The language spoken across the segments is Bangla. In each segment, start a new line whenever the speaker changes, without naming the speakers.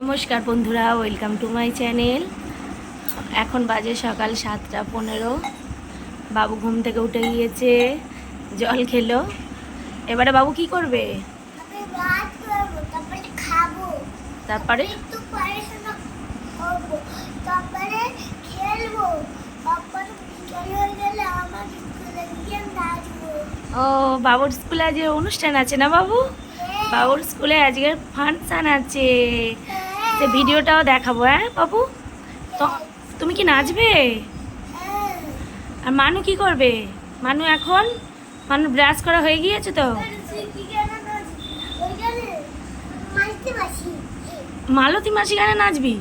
নমস্কার বন্ধুরা ওয়েলকাম টু মাই চ্যানেল এখন বাজে সকাল সাতটা পনেরো। বাবু ঘুম থেকে উঠে গিয়েছে জল খেলো। এবারে বাবু কি করবে?
তারপরে হয়ে
ও বাবুর স্কুলে আজকে অনুষ্ঠান আছে না বাবু? বাবুর স্কুলে আজকে ফাংশান আছে। সে ভিডিওটাও দেখাবো হ্যাঁ বাবু? তুমি কি নাচবে। আর মানু কি করবে? মানু এখন মানু ব্রাশ করা হয়ে গিয়েছে তো? মালতী মাসি গানে নাচবি?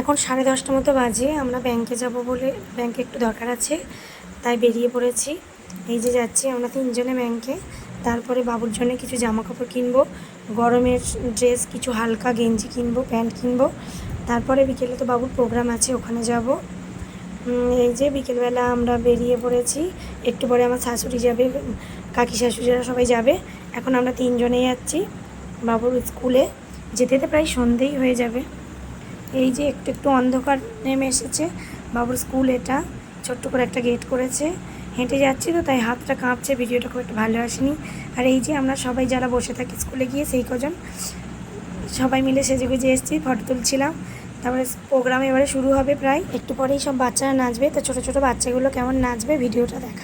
এখন সাড়ে দশটা মতো বাজে, আমরা ব্যাংকে যাব বলে ব্যাংকে একটু দরকার আছে, তাই বেরিয়ে পড়েছি। এই যে যাচ্ছি আমরা তিনজনে ব্যাংকে তারপরে বাবুর জন্য কিছু জামা কাপড় কিনবো, গরমের ড্রেস কিছু হালকা গেঞ্জি কিনবো, প্যান্ট কিনবো। তারপরে বিকেলে তো বাবুর প্রোগ্রাম আছে, ওখানে যাব। এই যে বিকেলবেলা আমরা বেরিয়ে পড়েছি, একটু পরে আমার শাশুড়ি যাবে, কাকি শাশুড়িরা সবাই যাবে। এখন আমরা তিনজনেই যাচ্ছি বাবুর স্কুলে। যেতে যেতে প্রায় সন্ধেই হয়ে যাবে। এই যে একটু একটু অন্ধকার নেমে এসেছে, বাবুর স্কুল এটা। ছোট্ট করে একটা গেট করেছে। হেঁটে যাচ্ছি তো, তাই হাতটা কাঁপছে, ভিডিওটা খুব একটা ভালো আসেনি। আর এই যে আমরা সবাই যারা বসে থাকি স্কুলে গিয়ে, সেই কজন সবাই মিলে সেজে গুজে এসেছি, ফটো তুলছিলাম। তারপরে প্রোগ্রাম এবারে শুরু হবে প্রায়। একটু পরেই সব বাচ্চারা নাচবে, তো ছোটো ছোটো বাচ্চাগুলো কেমন নাচবে, ভিডিওটা দেখা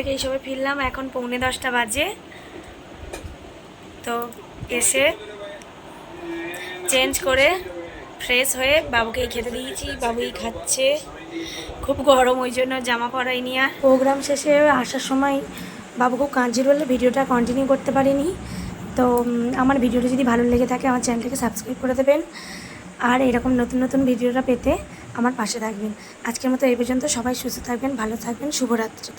থেকে এই সবে ফিরলাম, এখন পৌনে দশটা বাজে। তো এসে চেঞ্জ করে ফ্রেশ হয়ে বাবুকে খেতে দিয়েছি বাবুই খাচ্ছে। খুব গরম ওই জন্য জামা পরাইনি আর প্রোগ্রাম শেষে আসার সময় বাবু খুব কাঁদছিল বলে ভিডিওটা কন্টিনিউ করতে পারিনি। তো আমার ভিডিওটা যদি ভালো লেগে থাকে, আমার চ্যানেলটাকে সাবস্ক্রাইব করে দেবেন। আর এরকম নতুন নতুন ভিডিওটা পেতে আমার পাশে থাকবেন। আজকের মতো এই পর্যন্ত সবাই সুস্থ থাকবেন, ভালো থাকবেন, শুভরাত্রি।